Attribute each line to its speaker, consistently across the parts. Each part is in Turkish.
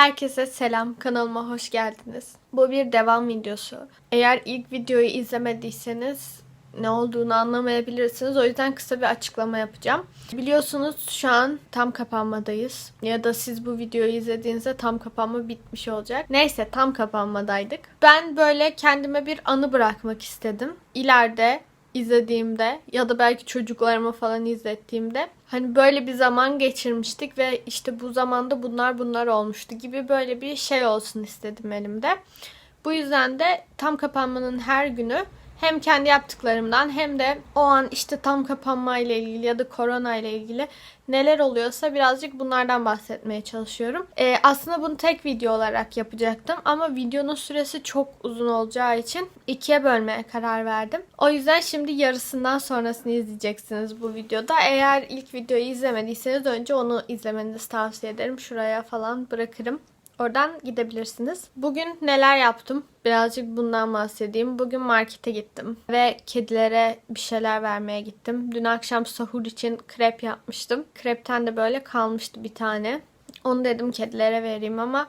Speaker 1: Herkese selam, kanalıma hoş geldiniz. Bu bir devam videosu. Eğer ilk videoyu izlemediyseniz ne olduğunu anlamayabilirsiniz. O yüzden kısa bir açıklama yapacağım. Biliyorsunuz şu an tam kapanmadayız. Ya da siz bu videoyu izlediğinizde tam kapanma bitmiş olacak. Neyse tam kapanmadaydık. Ben böyle kendime bir anı bırakmak istedim. İleride izlediğimde ya da belki çocuklarıma falan izlettiğimde hani böyle bir zaman geçirmiştik ve işte bu zamanda bunlar bunlar olmuştu gibi böyle bir şey olsun istedim elimde. Bu yüzden de tam kapanmanın her günü hem kendi yaptıklarımdan hem de o an işte tam kapanma ile ilgili ya da korona ile ilgili neler oluyorsa birazcık bunlardan bahsetmeye çalışıyorum. Ee, aslında bunu tek video olarak yapacaktım ama videonun süresi çok uzun olacağı için ikiye bölmeye karar verdim. O yüzden şimdi yarısından sonrasını izleyeceksiniz bu videoda. Eğer ilk videoyu izlemediyseniz önce onu izlemenizi tavsiye ederim. Şuraya falan bırakırım. Oradan gidebilirsiniz. Bugün neler yaptım? Birazcık bundan bahsedeyim. Bugün markete gittim ve kedilere bir şeyler vermeye gittim. Dün akşam sahur için krep yapmıştım. Krepten de böyle kalmıştı bir tane. Onu dedim kedilere vereyim ama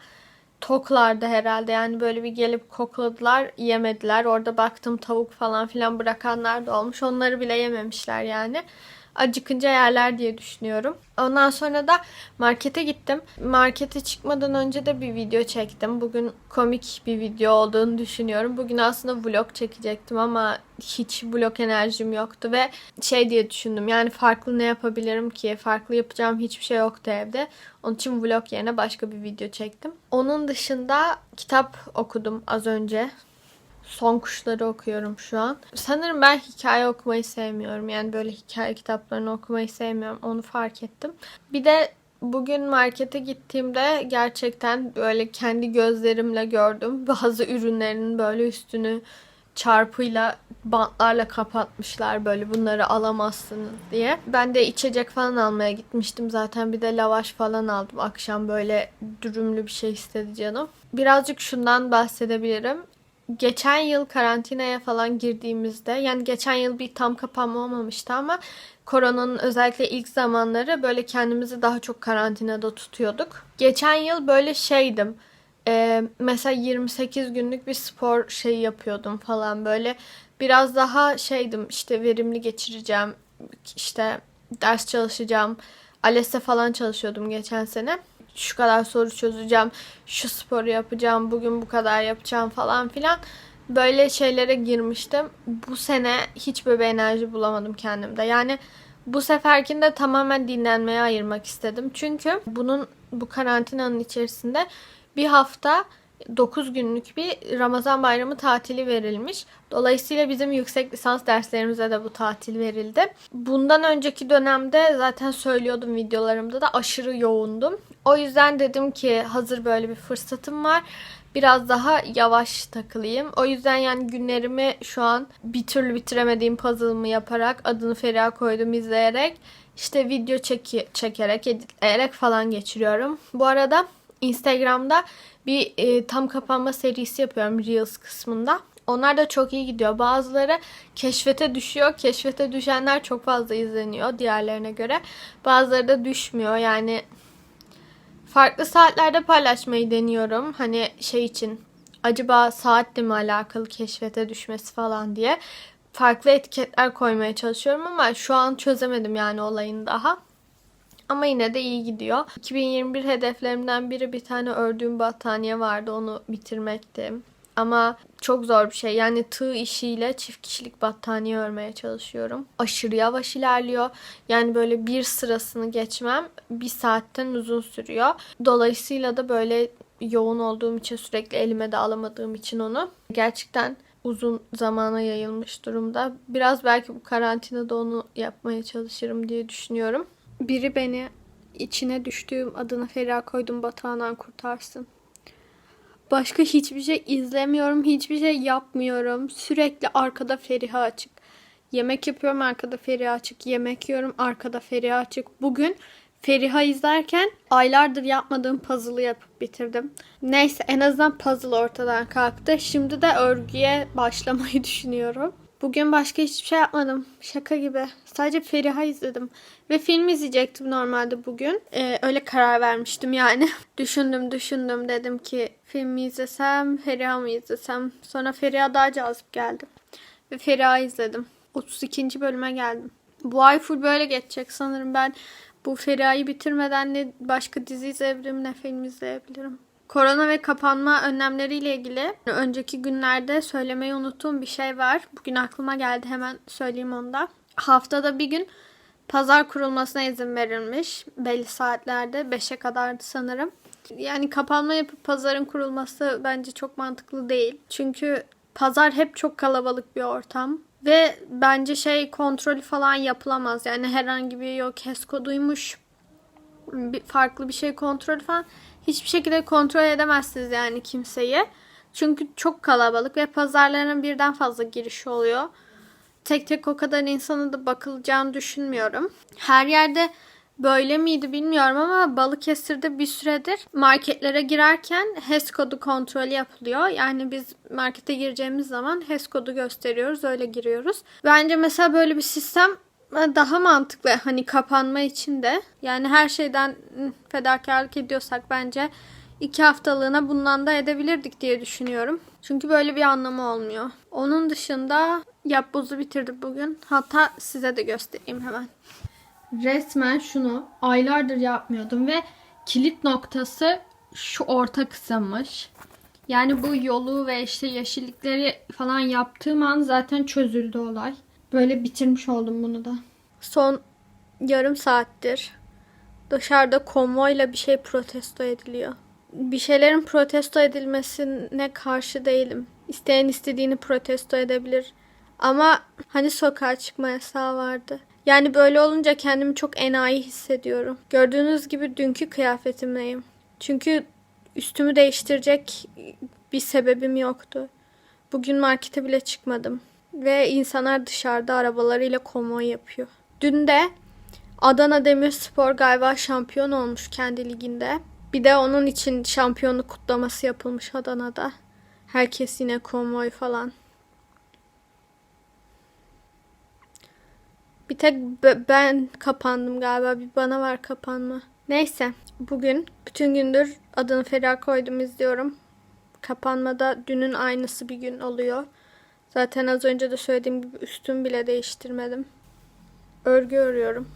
Speaker 1: toklardı herhalde. Yani böyle bir gelip kokladılar, yemediler. Orada baktım tavuk falan filan bırakanlar da olmuş. Onları bile yememişler yani acıkınca yerler diye düşünüyorum. Ondan sonra da markete gittim. Markete çıkmadan önce de bir video çektim. Bugün komik bir video olduğunu düşünüyorum. Bugün aslında vlog çekecektim ama hiç vlog enerjim yoktu ve şey diye düşündüm. Yani farklı ne yapabilirim ki? Farklı yapacağım hiçbir şey yoktu evde. Onun için vlog yerine başka bir video çektim. Onun dışında kitap okudum az önce. Son Kuşları okuyorum şu an. Sanırım ben hikaye okumayı sevmiyorum. Yani böyle hikaye kitaplarını okumayı sevmiyorum. Onu fark ettim. Bir de bugün markete gittiğimde gerçekten böyle kendi gözlerimle gördüm. Bazı ürünlerin böyle üstünü çarpıyla bantlarla kapatmışlar böyle bunları alamazsınız diye. Ben de içecek falan almaya gitmiştim zaten bir de lavaş falan aldım akşam böyle dürümlü bir şey istedi canım. Birazcık şundan bahsedebilirim geçen yıl karantinaya falan girdiğimizde yani geçen yıl bir tam kapanma olmamıştı ama koronanın özellikle ilk zamanları böyle kendimizi daha çok karantinada tutuyorduk. Geçen yıl böyle şeydim. E, mesela 28 günlük bir spor şeyi yapıyordum falan böyle. Biraz daha şeydim işte verimli geçireceğim. işte ders çalışacağım. ALES'e falan çalışıyordum geçen sene şu kadar soru çözeceğim, şu sporu yapacağım, bugün bu kadar yapacağım falan filan. Böyle şeylere girmiştim. Bu sene hiç böyle bir enerji bulamadım kendimde. Yani bu seferkinde tamamen dinlenmeye ayırmak istedim. Çünkü bunun bu karantinanın içerisinde bir hafta 9 günlük bir Ramazan bayramı tatili verilmiş. Dolayısıyla bizim yüksek lisans derslerimize de bu tatil verildi. Bundan önceki dönemde zaten söylüyordum videolarımda da aşırı yoğundum. O yüzden dedim ki hazır böyle bir fırsatım var. Biraz daha yavaş takılayım. O yüzden yani günlerimi şu an bir türlü bitiremediğim puzzle'ımı yaparak adını Feriha koydum izleyerek işte video çeki çekerek editleyerek falan geçiriyorum. Bu arada Instagram'da bir e, tam kapanma serisi yapıyorum Reels kısmında. Onlar da çok iyi gidiyor. Bazıları keşfete düşüyor. Keşfete düşenler çok fazla izleniyor diğerlerine göre. Bazıları da düşmüyor. Yani farklı saatlerde paylaşmayı deniyorum. Hani şey için acaba saatle mi alakalı keşfete düşmesi falan diye. Farklı etiketler koymaya çalışıyorum ama şu an çözemedim yani olayın daha. Ama yine de iyi gidiyor. 2021 hedeflerimden biri bir tane ördüğüm battaniye vardı. Onu bitirmekti. Ama çok zor bir şey. Yani tığ işiyle çift kişilik battaniye örmeye çalışıyorum. Aşırı yavaş ilerliyor. Yani böyle bir sırasını geçmem bir saatten uzun sürüyor. Dolayısıyla da böyle yoğun olduğum için sürekli elime de alamadığım için onu gerçekten uzun zamana yayılmış durumda. Biraz belki bu karantinada onu yapmaya çalışırım diye düşünüyorum. Biri beni içine düştüğüm adını Feriha koydum batağından kurtarsın. Başka hiçbir şey izlemiyorum, hiçbir şey yapmıyorum. Sürekli arkada Feriha açık. Yemek yapıyorum arkada Feriha açık. Yemek yiyorum arkada Feriha açık. Bugün Feriha izlerken aylardır yapmadığım puzzle'ı yapıp bitirdim. Neyse en azından puzzle ortadan kalktı. Şimdi de örgüye başlamayı düşünüyorum. Bugün başka hiçbir şey yapmadım. Şaka gibi. Sadece Feriha izledim. Ve film izleyecektim normalde bugün. Ee, öyle karar vermiştim yani. düşündüm düşündüm dedim ki film mi izlesem Feriha mı izlesem. Sonra Feriha daha cazip geldi. Ve Feriha izledim. 32. bölüme geldim. Bu ay full böyle geçecek sanırım ben. Bu Feriha'yı bitirmeden ne başka dizi izleyebilirim ne film izleyebilirim. Korona ve kapanma önlemleriyle ilgili önceki günlerde söylemeyi unuttuğum bir şey var. Bugün aklıma geldi hemen söyleyeyim onu da. Haftada bir gün pazar kurulmasına izin verilmiş. Belli saatlerde 5'e kadardı sanırım. Yani kapanma yapıp pazarın kurulması bence çok mantıklı değil. Çünkü pazar hep çok kalabalık bir ortam. Ve bence şey kontrolü falan yapılamaz. Yani herhangi bir yok HESCO duymuş bir, farklı bir şey kontrol falan hiçbir şekilde kontrol edemezsiniz yani kimseyi. Çünkü çok kalabalık ve pazarların birden fazla girişi oluyor. Tek tek o kadar insana da bakılacağını düşünmüyorum. Her yerde böyle miydi bilmiyorum ama Balıkesir'de bir süredir marketlere girerken HES kodu kontrolü yapılıyor. Yani biz markete gireceğimiz zaman HES kodu gösteriyoruz öyle giriyoruz. Bence mesela böyle bir sistem daha mantıklı hani kapanma için de. Yani her şeyden fedakarlık ediyorsak bence iki haftalığına bundan da edebilirdik diye düşünüyorum. Çünkü böyle bir anlamı olmuyor. Onun dışında yap buzu bitirdim bugün. Hatta size de göstereyim hemen. Resmen şunu aylardır yapmıyordum ve kilit noktası şu orta kısımmış. Yani bu yolu ve işte yeşillikleri falan yaptığım an zaten çözüldü olay. Böyle bitirmiş oldum bunu da. Son yarım saattir dışarıda konvoyla bir şey protesto ediliyor. Bir şeylerin protesto edilmesine karşı değilim. İsteyen istediğini protesto edebilir. Ama hani sokağa çıkma yasağı vardı. Yani böyle olunca kendimi çok enayi hissediyorum. Gördüğünüz gibi dünkü kıyafetimdeyim. Çünkü üstümü değiştirecek bir sebebim yoktu. Bugün markete bile çıkmadım. Ve insanlar dışarıda arabalarıyla konvoy yapıyor. Dün de Adana Demirspor galiba şampiyon olmuş kendi liginde. Bir de onun için şampiyonluk kutlaması yapılmış Adana'da. Herkes yine konvoy falan. Bir tek ben kapandım galiba. Bir bana var kapanma. Neyse. Bugün bütün gündür adını Feriha koydum izliyorum. Kapanmada dünün aynısı bir gün oluyor. Zaten az önce de söylediğim gibi üstümü bile değiştirmedim. Örgü örüyorum.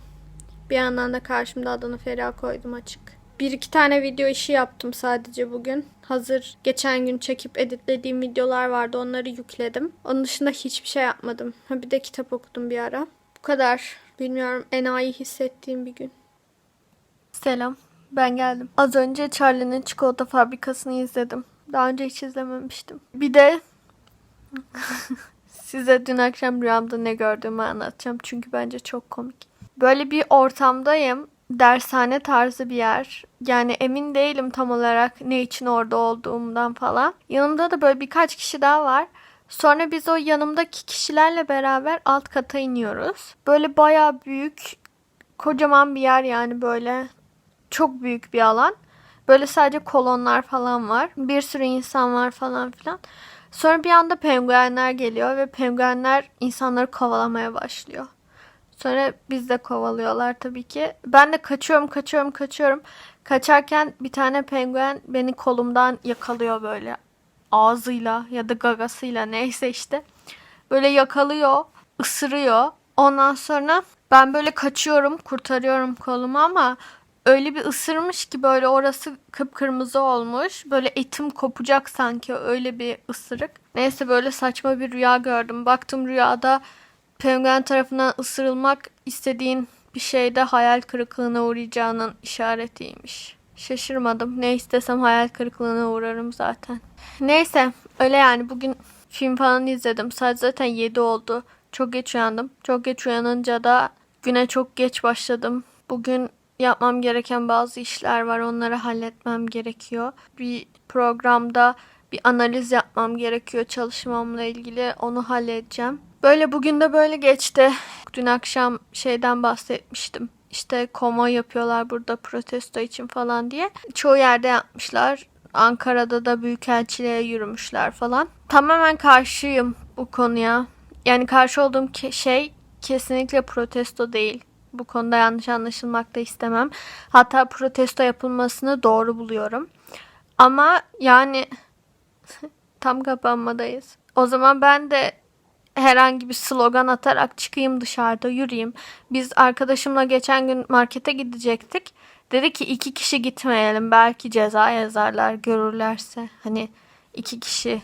Speaker 1: Bir yandan da karşımda adını Feriha koydum açık. Bir iki tane video işi yaptım sadece bugün. Hazır geçen gün çekip editlediğim videolar vardı. Onları yükledim. Onun dışında hiçbir şey yapmadım. Bir de kitap okudum bir ara. Bu kadar. Bilmiyorum enayi hissettiğim bir gün. Selam. Ben geldim. Az önce Charlie'nin çikolata fabrikasını izledim. Daha önce hiç izlememiştim. Bir de size dün akşam rüyamda ne gördüğümü anlatacağım. Çünkü bence çok komik. Böyle bir ortamdayım. Dershane tarzı bir yer. Yani emin değilim tam olarak ne için orada olduğumdan falan. Yanımda da böyle birkaç kişi daha var. Sonra biz o yanımdaki kişilerle beraber alt kata iniyoruz. Böyle bayağı büyük, kocaman bir yer yani böyle. Çok büyük bir alan. Böyle sadece kolonlar falan var. Bir sürü insan var falan filan. Sonra bir anda penguenler geliyor ve penguenler insanları kovalamaya başlıyor. Sonra biz de kovalıyorlar tabii ki. Ben de kaçıyorum, kaçıyorum, kaçıyorum. Kaçarken bir tane penguen beni kolumdan yakalıyor böyle. Ağzıyla ya da gagasıyla neyse işte. Böyle yakalıyor, ısırıyor. Ondan sonra ben böyle kaçıyorum, kurtarıyorum kolumu ama öyle bir ısırmış ki böyle orası kıpkırmızı olmuş. Böyle etim kopacak sanki öyle bir ısırık. Neyse böyle saçma bir rüya gördüm. Baktım rüyada penguen tarafından ısırılmak istediğin bir şeyde hayal kırıklığına uğrayacağının işaretiymiş. Şaşırmadım. Ne istesem hayal kırıklığına uğrarım zaten. Neyse öyle yani bugün film falan izledim. Saat zaten 7 oldu. Çok geç uyandım. Çok geç uyanınca da güne çok geç başladım. Bugün yapmam gereken bazı işler var. Onları halletmem gerekiyor. Bir programda bir analiz yapmam gerekiyor çalışmamla ilgili. Onu halledeceğim. Böyle bugün de böyle geçti. Dün akşam şeyden bahsetmiştim. İşte konvoy yapıyorlar burada protesto için falan diye. Çoğu yerde yapmışlar. Ankara'da da büyükelçiliğe yürümüşler falan. Tamamen karşıyım bu konuya. Yani karşı olduğum şey kesinlikle protesto değil. Bu konuda yanlış anlaşılmak da istemem. Hatta protesto yapılmasını doğru buluyorum. Ama yani tam kapanmadayız. O zaman ben de herhangi bir slogan atarak çıkayım dışarıda yürüyeyim. Biz arkadaşımla geçen gün markete gidecektik. Dedi ki iki kişi gitmeyelim belki ceza yazarlar görürlerse. Hani iki kişi.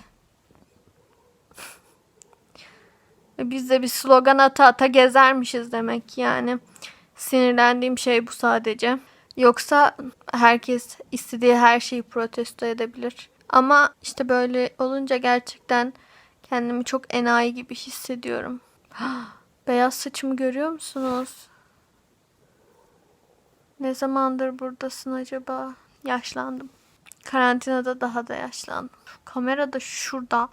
Speaker 1: Ve Biz de bir slogan ata ata gezermişiz demek yani. Sinirlendiğim şey bu sadece. Yoksa herkes istediği her şeyi protesto edebilir. Ama işte böyle olunca gerçekten kendimi çok enayi gibi hissediyorum. Beyaz saçımı görüyor musunuz? Ne zamandır buradasın acaba? Yaşlandım. Karantinada daha da yaşlandım. Kamera da şurada.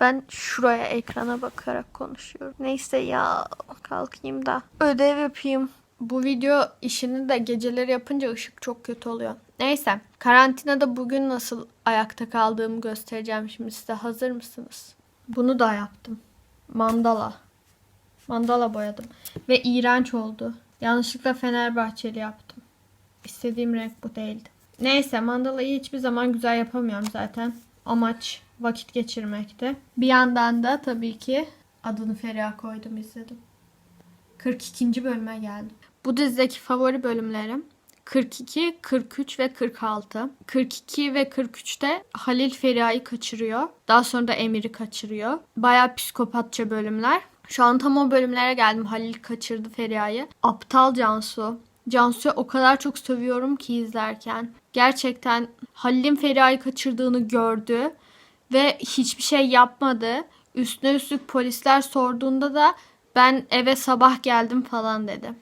Speaker 1: Ben şuraya ekrana bakarak konuşuyorum. Neyse ya kalkayım da ödev yapayım. Bu video işini de geceleri yapınca ışık çok kötü oluyor. Neyse karantinada bugün nasıl ayakta kaldığımı göstereceğim şimdi size. Hazır mısınız? Bunu da yaptım. Mandala. Mandala boyadım. Ve iğrenç oldu. Yanlışlıkla Fenerbahçeli yaptım. İstediğim renk bu değildi. Neyse mandalayı hiçbir zaman güzel yapamıyorum zaten. Amaç vakit geçirmekti. Bir yandan da tabii ki adını Feriha koydum izledim. 42. bölüme geldim. Bu dizideki favori bölümlerim 42, 43 ve 46. 42 ve 43'te Halil Feriha'yı kaçırıyor. Daha sonra da Emir'i kaçırıyor. Bayağı psikopatça bölümler. Şu an tam o bölümlere geldim. Halil kaçırdı Feriha'yı. Aptal Cansu. Cansu'ya o kadar çok sövüyorum ki izlerken. Gerçekten Halil'in Feriha'yı kaçırdığını gördü ve hiçbir şey yapmadı. Üstüne üstlük polisler sorduğunda da ben eve sabah geldim falan dedi.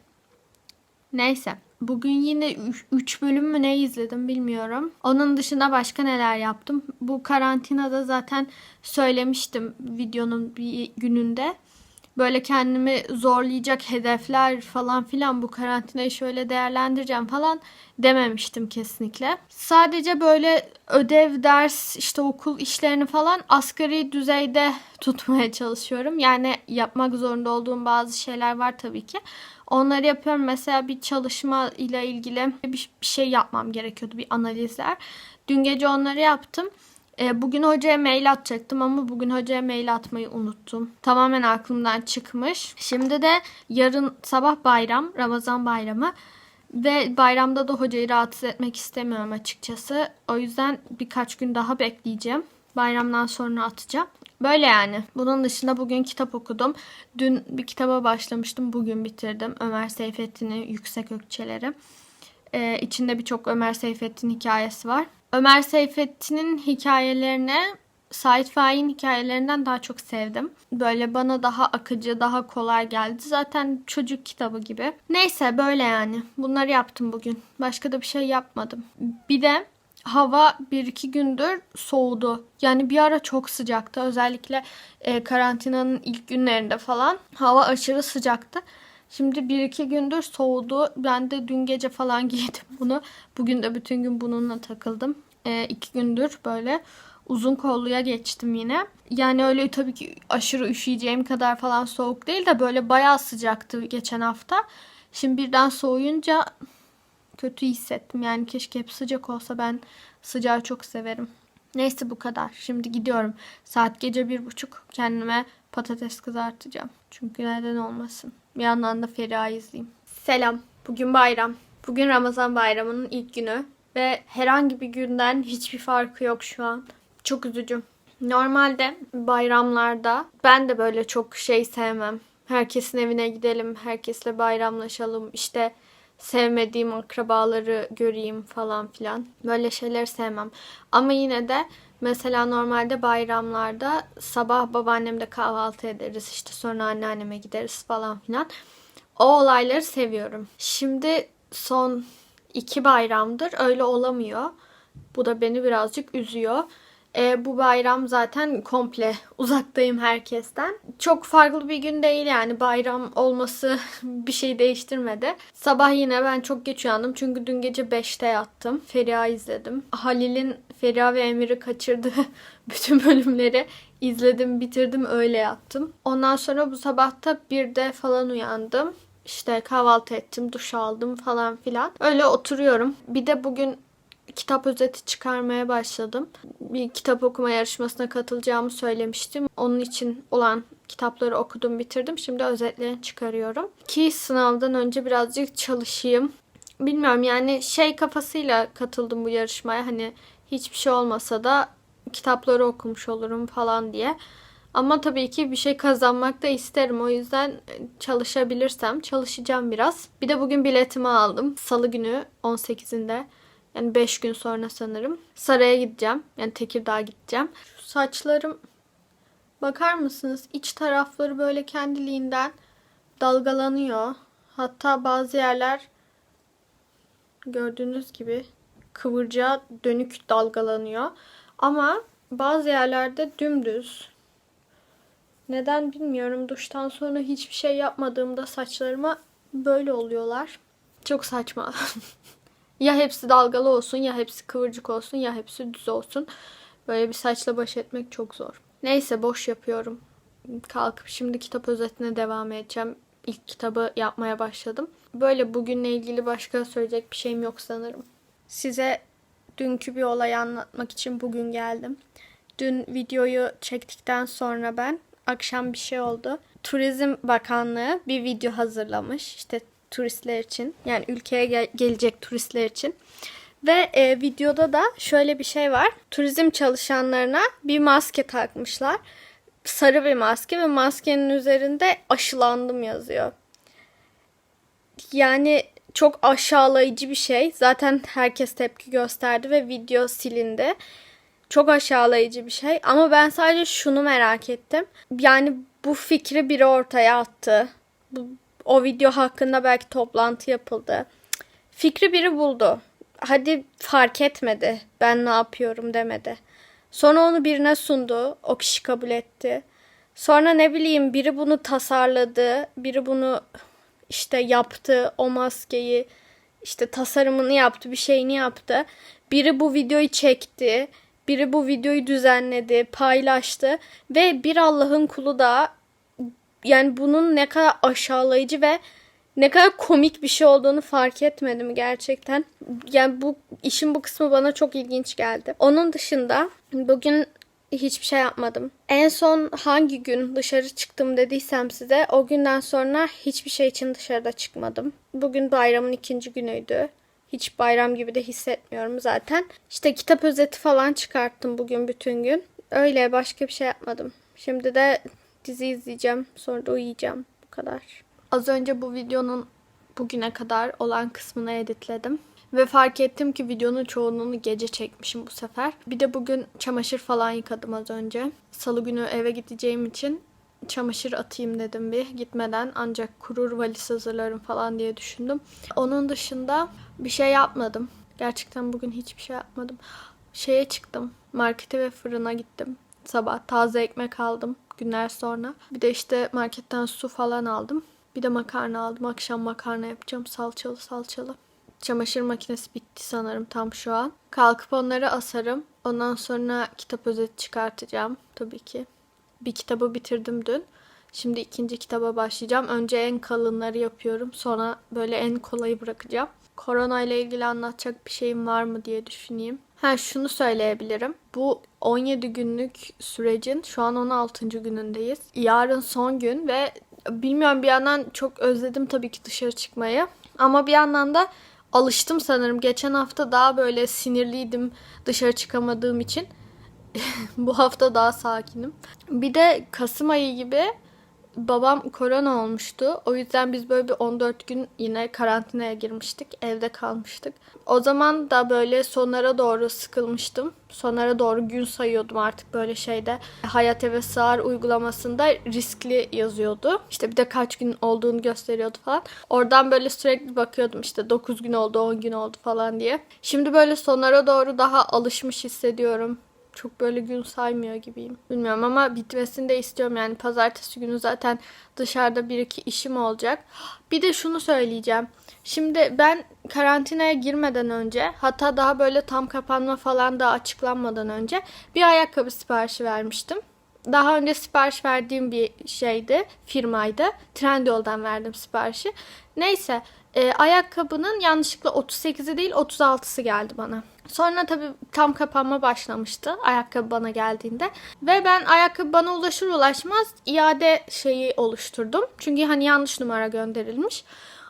Speaker 1: Neyse. Bugün yine 3 bölüm mü ne izledim bilmiyorum. Onun dışında başka neler yaptım? Bu karantinada zaten söylemiştim videonun bir gününde. Böyle kendimi zorlayacak hedefler falan filan bu karantinayı şöyle değerlendireceğim falan dememiştim kesinlikle. Sadece böyle ödev, ders, işte okul işlerini falan asgari düzeyde tutmaya çalışıyorum. Yani yapmak zorunda olduğum bazı şeyler var tabii ki. Onları yapıyorum. Mesela bir çalışma ile ilgili bir şey yapmam gerekiyordu. Bir analizler. Dün gece onları yaptım. E, Bugün hocaya mail atacaktım ama bugün hocaya mail atmayı unuttum. Tamamen aklımdan çıkmış. Şimdi de yarın sabah bayram, Ramazan bayramı. Ve bayramda da hocayı rahatsız etmek istemiyorum açıkçası. O yüzden birkaç gün daha bekleyeceğim. Bayramdan sonra atacağım. Böyle yani. Bunun dışında bugün kitap okudum. Dün bir kitaba başlamıştım. Bugün bitirdim. Ömer Seyfettin'in Yüksek Ökçeleri. Ee, içinde birçok Ömer Seyfettin hikayesi var. Ömer Seyfettin'in hikayelerine Sait Faik'in hikayelerinden daha çok sevdim. Böyle bana daha akıcı, daha kolay geldi. Zaten çocuk kitabı gibi. Neyse böyle yani. Bunları yaptım bugün. Başka da bir şey yapmadım. Bir de hava bir iki gündür soğudu. Yani bir ara çok sıcaktı. Özellikle e, karantinanın ilk günlerinde falan hava aşırı sıcaktı. Şimdi bir iki gündür soğudu. Ben de dün gece falan giydim bunu. Bugün de bütün gün bununla takıldım. E, iki gündür böyle uzun kolluya geçtim yine. Yani öyle tabii ki aşırı üşüyeceğim kadar falan soğuk değil de böyle bayağı sıcaktı geçen hafta. Şimdi birden soğuyunca kötü hissettim. Yani keşke hep sıcak olsa ben sıcağı çok severim. Neyse bu kadar. Şimdi gidiyorum. Saat gece bir buçuk kendime patates kızartacağım. Çünkü neden olmasın. Bir yandan da Feriha'yı izleyeyim. Selam. Bugün bayram. Bugün Ramazan bayramının ilk günü. Ve herhangi bir günden hiçbir farkı yok şu an. Çok üzücü. Normalde bayramlarda ben de böyle çok şey sevmem. Herkesin evine gidelim, herkesle bayramlaşalım. İşte sevmediğim akrabaları göreyim falan filan. Böyle şeyler sevmem. Ama yine de mesela normalde bayramlarda sabah babaannemde kahvaltı ederiz. İşte sonra anneanneme gideriz falan filan. O olayları seviyorum. Şimdi son iki bayramdır öyle olamıyor. Bu da beni birazcık üzüyor. E, bu bayram zaten komple uzaktayım herkesten. Çok farklı bir gün değil yani bayram olması bir şey değiştirmedi. Sabah yine ben çok geç uyandım çünkü dün gece 5'te yattım. Feriha izledim. Halil'in Feriha ve Emir'i kaçırdığı bütün bölümleri izledim, bitirdim, öyle yattım. Ondan sonra bu sabah da bir de falan uyandım. İşte kahvaltı ettim, duş aldım falan filan. Öyle oturuyorum. Bir de bugün kitap özeti çıkarmaya başladım. Bir kitap okuma yarışmasına katılacağımı söylemiştim. Onun için olan kitapları okudum, bitirdim. Şimdi özetlerini çıkarıyorum. Ki sınavdan önce birazcık çalışayım. Bilmiyorum yani şey kafasıyla katıldım bu yarışmaya. Hani hiçbir şey olmasa da kitapları okumuş olurum falan diye. Ama tabii ki bir şey kazanmak da isterim. O yüzden çalışabilirsem çalışacağım biraz. Bir de bugün biletimi aldım. Salı günü 18'inde. Yani 5 gün sonra sanırım. Saraya gideceğim. Yani Tekirdağ'a gideceğim. Şu saçlarım bakar mısınız? İç tarafları böyle kendiliğinden dalgalanıyor. Hatta bazı yerler gördüğünüz gibi kıvırcığa dönük dalgalanıyor. Ama bazı yerlerde dümdüz. Neden bilmiyorum. Duştan sonra hiçbir şey yapmadığımda saçlarıma böyle oluyorlar. Çok saçma. ya hepsi dalgalı olsun, ya hepsi kıvırcık olsun, ya hepsi düz olsun. Böyle bir saçla baş etmek çok zor. Neyse boş yapıyorum. Kalkıp şimdi kitap özetine devam edeceğim. İlk kitabı yapmaya başladım. Böyle bugünle ilgili başka söyleyecek bir şeyim yok sanırım. Size dünkü bir olayı anlatmak için bugün geldim. Dün videoyu çektikten sonra ben akşam bir şey oldu. Turizm Bakanlığı bir video hazırlamış. İşte turistler için yani ülkeye gel- gelecek turistler için. Ve e, videoda da şöyle bir şey var. Turizm çalışanlarına bir maske takmışlar. Sarı bir maske ve maskenin üzerinde aşılandım yazıyor. Yani çok aşağılayıcı bir şey. Zaten herkes tepki gösterdi ve video silindi. Çok aşağılayıcı bir şey. Ama ben sadece şunu merak ettim. Yani bu fikri biri ortaya attı. Bu, o video hakkında belki toplantı yapıldı. Fikri biri buldu. Hadi fark etmedi. Ben ne yapıyorum demedi. Sonra onu birine sundu. O kişi kabul etti. Sonra ne bileyim biri bunu tasarladı. Biri bunu işte yaptı. O maskeyi işte tasarımını yaptı. Bir şeyini yaptı. Biri bu videoyu çekti. Biri bu videoyu düzenledi, paylaştı ve bir Allah'ın kulu da yani bunun ne kadar aşağılayıcı ve ne kadar komik bir şey olduğunu fark etmedim gerçekten. Yani bu işin bu kısmı bana çok ilginç geldi. Onun dışında bugün hiçbir şey yapmadım. En son hangi gün dışarı çıktım dediysem size o günden sonra hiçbir şey için dışarıda çıkmadım. Bugün bayramın ikinci günüydü. Hiç bayram gibi de hissetmiyorum zaten. İşte kitap özeti falan çıkarttım bugün bütün gün. Öyle başka bir şey yapmadım. Şimdi de dizi izleyeceğim. Sonra da uyuyacağım. Bu kadar. Az önce bu videonun bugüne kadar olan kısmını editledim. Ve fark ettim ki videonun çoğunluğunu gece çekmişim bu sefer. Bir de bugün çamaşır falan yıkadım az önce. Salı günü eve gideceğim için çamaşır atayım dedim bir gitmeden ancak kurur valiz hazırlarım falan diye düşündüm. Onun dışında bir şey yapmadım. Gerçekten bugün hiçbir şey yapmadım. Şeye çıktım. Markete ve fırına gittim. Sabah taze ekmek aldım günler sonra. Bir de işte marketten su falan aldım. Bir de makarna aldım. Akşam makarna yapacağım. Salçalı salçalı. Çamaşır makinesi bitti sanırım tam şu an. Kalkıp onları asarım. Ondan sonra kitap özeti çıkartacağım tabii ki. Bir kitabı bitirdim dün. Şimdi ikinci kitaba başlayacağım. Önce en kalınları yapıyorum. Sonra böyle en kolayı bırakacağım. Korona ile ilgili anlatacak bir şeyim var mı diye düşüneyim. Ha şunu söyleyebilirim. Bu 17 günlük sürecin şu an 16. günündeyiz. Yarın son gün ve bilmiyorum bir yandan çok özledim tabii ki dışarı çıkmayı. Ama bir yandan da alıştım sanırım. Geçen hafta daha böyle sinirliydim dışarı çıkamadığım için. Bu hafta daha sakinim. Bir de Kasım ayı gibi babam korona olmuştu. O yüzden biz böyle bir 14 gün yine karantinaya girmiştik. Evde kalmıştık. O zaman da böyle sonlara doğru sıkılmıştım. Sonlara doğru gün sayıyordum artık böyle şeyde. Hayat Eve Sığar uygulamasında riskli yazıyordu. İşte bir de kaç gün olduğunu gösteriyordu falan. Oradan böyle sürekli bakıyordum işte 9 gün oldu 10 gün oldu falan diye. Şimdi böyle sonlara doğru daha alışmış hissediyorum çok böyle gün saymıyor gibiyim. Bilmiyorum ama bitmesini de istiyorum yani. Pazartesi günü zaten dışarıda bir iki işim olacak. Bir de şunu söyleyeceğim. Şimdi ben karantinaya girmeden önce hatta daha böyle tam kapanma falan da açıklanmadan önce bir ayakkabı siparişi vermiştim. Daha önce sipariş verdiğim bir şeydi, firmaydı. Trendyol'dan verdim siparişi. Neyse, e, ayakkabının yanlışlıkla 38'i değil 36'sı geldi bana. Sonra tabii tam kapanma başlamıştı ayakkabı bana geldiğinde. Ve ben ayakkabı bana ulaşır ulaşmaz iade şeyi oluşturdum. Çünkü hani yanlış numara gönderilmiş.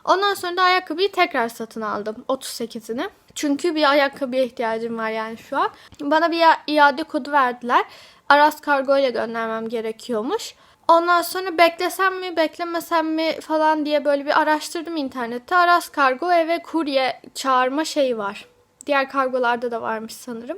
Speaker 1: Ondan sonra da ayakkabıyı tekrar satın aldım 38'ini. Çünkü bir ayakkabıya ihtiyacım var yani şu an. Bana bir iade kodu verdiler. Aras Kargo ile göndermem gerekiyormuş. Ondan sonra beklesem mi beklemesem mi falan diye böyle bir araştırdım internette. Aras Kargo eve kurye çağırma şeyi var. Diğer kargolarda da varmış sanırım.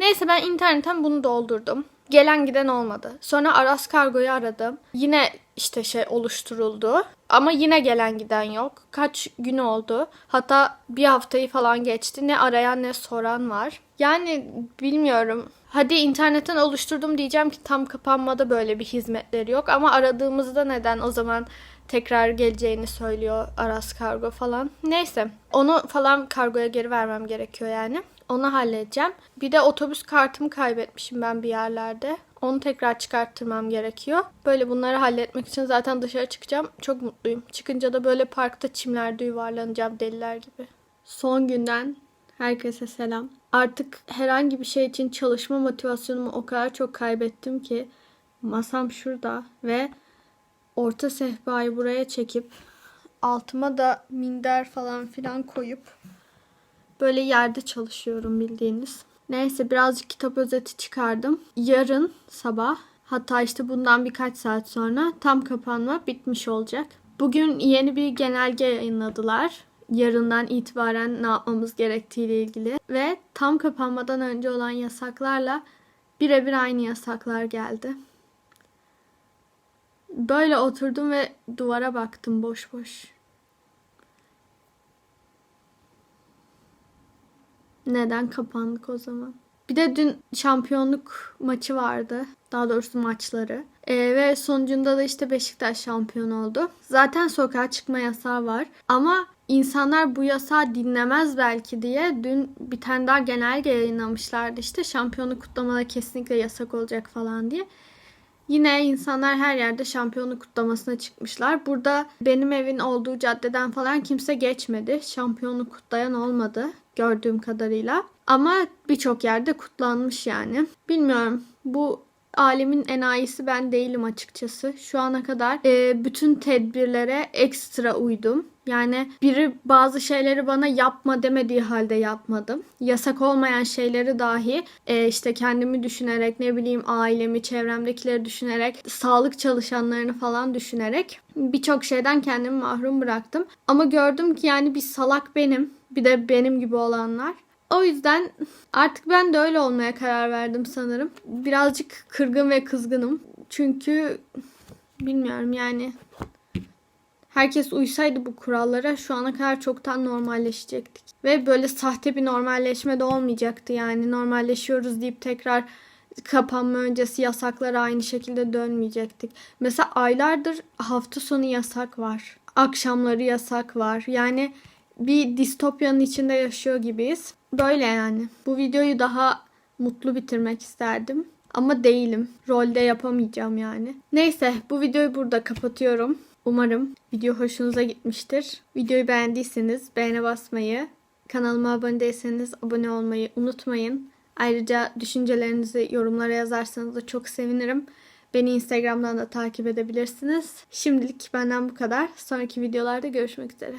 Speaker 1: Neyse ben internetten bunu doldurdum. Gelen giden olmadı. Sonra Aras Kargo'yu aradım. Yine işte şey oluşturuldu. Ama yine gelen giden yok. Kaç gün oldu. Hatta bir haftayı falan geçti. Ne arayan ne soran var. Yani bilmiyorum. Hadi internetten oluşturdum diyeceğim ki tam kapanmada böyle bir hizmetleri yok. Ama aradığımızda neden o zaman tekrar geleceğini söylüyor Aras Kargo falan. Neyse onu falan kargoya geri vermem gerekiyor yani. Onu halledeceğim. Bir de otobüs kartımı kaybetmişim ben bir yerlerde. Onu tekrar çıkarttırmam gerekiyor. Böyle bunları halletmek için zaten dışarı çıkacağım. Çok mutluyum. Çıkınca da böyle parkta çimlerde yuvarlanacağım deliler gibi. Son günden herkese selam. Artık herhangi bir şey için çalışma motivasyonumu o kadar çok kaybettim ki masam şurada ve orta sehpayı buraya çekip altıma da minder falan filan koyup böyle yerde çalışıyorum bildiğiniz. Neyse birazcık kitap özeti çıkardım. Yarın sabah hatta işte bundan birkaç saat sonra tam kapanma bitmiş olacak. Bugün yeni bir genelge yayınladılar. Yarından itibaren ne yapmamız gerektiği ile ilgili ve tam kapanmadan önce olan yasaklarla birebir aynı yasaklar geldi. Böyle oturdum ve duvara baktım boş boş. Neden kapandık o zaman? Bir de dün şampiyonluk maçı vardı. Daha doğrusu maçları. Ee, ve sonucunda da işte Beşiktaş şampiyon oldu. Zaten sokağa çıkma yasağı var. Ama insanlar bu yasağı dinlemez belki diye dün bir tane daha genelge yayınlamışlardı. İşte şampiyonluk kutlamaları kesinlikle yasak olacak falan diye. Yine insanlar her yerde şampiyonluk kutlamasına çıkmışlar. Burada benim evin olduğu caddeden falan kimse geçmedi. Şampiyonluk kutlayan olmadı gördüğüm kadarıyla. Ama birçok yerde kutlanmış yani. Bilmiyorum. Bu alemin enayisi ben değilim açıkçası. Şu ana kadar e, bütün tedbirlere ekstra uydum. Yani biri bazı şeyleri bana yapma demediği halde yapmadım. Yasak olmayan şeyleri dahi e, işte kendimi düşünerek ne bileyim ailemi, çevremdekileri düşünerek, sağlık çalışanlarını falan düşünerek birçok şeyden kendimi mahrum bıraktım. Ama gördüm ki yani bir salak benim. Bir de benim gibi olanlar. O yüzden artık ben de öyle olmaya karar verdim sanırım. Birazcık kırgın ve kızgınım. Çünkü bilmiyorum yani herkes uysaydı bu kurallara şu ana kadar çoktan normalleşecektik. Ve böyle sahte bir normalleşme de olmayacaktı yani normalleşiyoruz deyip tekrar kapanma öncesi yasaklara aynı şekilde dönmeyecektik. Mesela aylardır hafta sonu yasak var. Akşamları yasak var. Yani bir distopyanın içinde yaşıyor gibiyiz. Böyle yani. Bu videoyu daha mutlu bitirmek isterdim. Ama değilim. Rolde yapamayacağım yani. Neyse bu videoyu burada kapatıyorum. Umarım video hoşunuza gitmiştir. Videoyu beğendiyseniz beğene basmayı, kanalıma abone değilseniz abone olmayı unutmayın. Ayrıca düşüncelerinizi yorumlara yazarsanız da çok sevinirim. Beni Instagram'dan da takip edebilirsiniz. Şimdilik benden bu kadar. Sonraki videolarda görüşmek üzere.